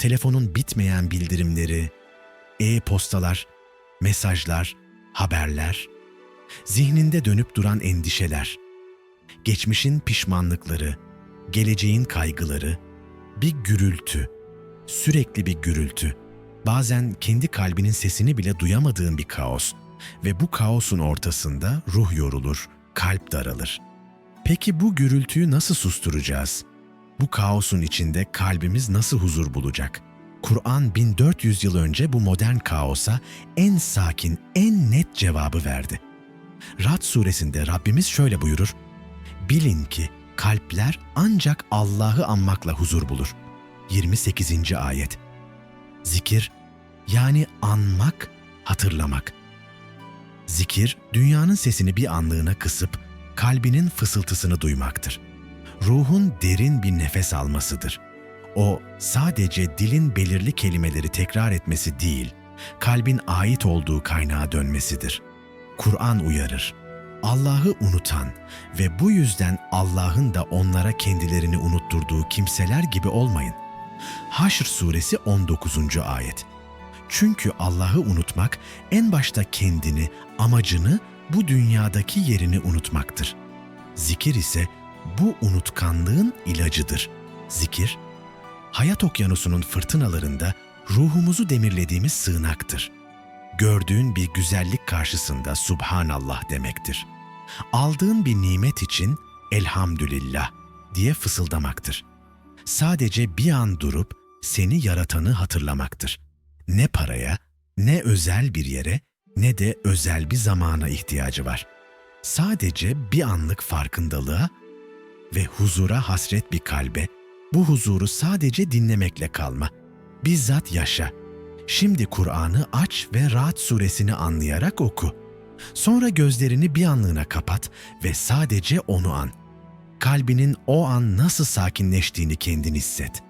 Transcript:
telefonun bitmeyen bildirimleri, e-postalar, mesajlar, haberler, zihninde dönüp duran endişeler, geçmişin pişmanlıkları, geleceğin kaygıları, bir gürültü, sürekli bir gürültü, bazen kendi kalbinin sesini bile duyamadığın bir kaos ve bu kaosun ortasında ruh yorulur, kalp daralır. Peki bu gürültüyü nasıl susturacağız? Bu kaosun içinde kalbimiz nasıl huzur bulacak? Kur'an 1400 yıl önce bu modern kaosa en sakin, en net cevabı verdi. Rad suresinde Rabbimiz şöyle buyurur. Bilin ki kalpler ancak Allah'ı anmakla huzur bulur. 28. ayet. Zikir yani anmak, hatırlamak. Zikir dünyanın sesini bir anlığına kısıp kalbinin fısıltısını duymaktır. Ruhun derin bir nefes almasıdır. O sadece dilin belirli kelimeleri tekrar etmesi değil, kalbin ait olduğu kaynağa dönmesidir. Kur'an uyarır. Allah'ı unutan ve bu yüzden Allah'ın da onlara kendilerini unutturduğu kimseler gibi olmayın. Haşr suresi 19. ayet. Çünkü Allah'ı unutmak en başta kendini, amacını, bu dünyadaki yerini unutmaktır. Zikir ise bu unutkanlığın ilacıdır. Zikir, hayat okyanusunun fırtınalarında ruhumuzu demirlediğimiz sığınaktır. Gördüğün bir güzellik karşısında Subhanallah demektir. Aldığın bir nimet için Elhamdülillah diye fısıldamaktır. Sadece bir an durup seni yaratanı hatırlamaktır. Ne paraya, ne özel bir yere, ne de özel bir zamana ihtiyacı var. Sadece bir anlık farkındalığa ve huzura hasret bir kalbe, bu huzuru sadece dinlemekle kalma. Bizzat yaşa. Şimdi Kur'an'ı aç ve Rahat suresini anlayarak oku. Sonra gözlerini bir anlığına kapat ve sadece onu an. Kalbinin o an nasıl sakinleştiğini kendin hisset.''